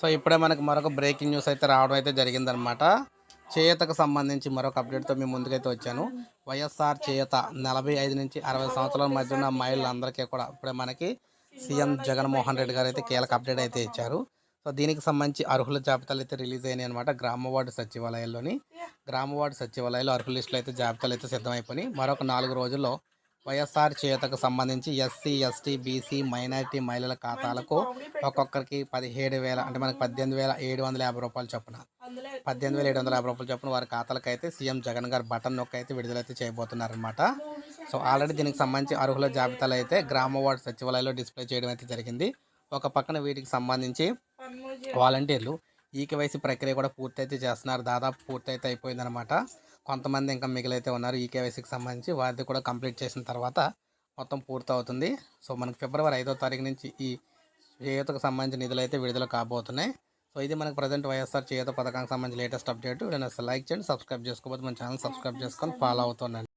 So ఇప్పుడే మనకి మరొక బ్రేకింగ్ న్యూస్ అయితే రావడం అయితే జరిగిందనమాట చేతకు సంబంధించి మరొక అప్డేట్తో మేము ముందుకైతే వచ్చాను. వైఎస్ఆర్ చేత నలభై ఐదు నుంచి అరవై సంవత్సరాల మధ్య ఉన్న మహిళలందరికీ కూడా ఇప్పుడే మనకి సీఎం జగన్మోహన్ రెడ్డి గారు అయితే కీలక అప్డేట్ అయితే ఇచ్చారు. సో దీనికి సంబంధించి అర్హుల జాబితాలు అయితే రిలీజ్ అయినాయి అనమాట గ్రామ వార్డు సచివాలయాల్లోని. గ్రామ వార్డు సచివాలయాలు అర్హుల లిస్టులు అయితే జాబితాలు అయితే సిద్ధమైపోయినాయి. మరొక నాలుగు రోజుల్లో వైఎస్ఆర్ చేతకు సంబంధించి ఎస్సీ ఎస్టీ బీసీ మైనారిటీ మహిళల ఖాతాలకు ఒక్కొక్కరికి పదిహేడు వేల అంటే మనకు పద్దెనిమిది వేల ఏడు వందల యాభై రూపాయలు చొప్పున. పద్దెనిమిది వేల ఏడు వందల యాభై రూపాయలు చొప్పున వారి ఖాతాలకు అయితే సీఎం జగన్ గారు బటన్ నొక్క అయితే విడుదలైతే చేయబోతున్నారనమాట సో ఆల్రెడీ దీనికి సంబంధించి అర్హుల జాబితాలు అయితే గ్రామ వార్డు సచివాలయంలో డిస్ప్లే చేయడం అయితే జరిగింది. ఒక పక్కన వీటికి సంబంధించి వాలంటీర్లు ఈకేవైసీ ప్రక్రియ కూడా పూర్తయితే చేస్తున్నారు. దాదాపు పూర్తయితే అయిపోయిందనమాట కొంతమంది ఇంకా మిగిలైతే ఉన్నారు. ఈకేవైసీకి సంబంధించి వారిది కూడా కంప్లీట్ చేసిన తర్వాత మొత్తం పూర్తి అవుతుంది సో మనకు ఫిబ్రవరి ఐదో తారీఖు నుంచి ఈ చేయూతకు సంబంధించిన నిధులు అయితే విడుదల కాబోతున్నాయి. సో ఇది మనకు ప్రజెంట్ వైఎస్ఆర్ చేయూత పథకానికి సంబంధించి లేటెస్ట్ అప్డేట్. నేను అసలు లైక్ చేయండి సబ్స్క్రైబ్ చేసుకోకపోతే మన ఛానల్ సబ్స్క్రైబ్ చేసుకొని ఫాలో అవుతున్నాను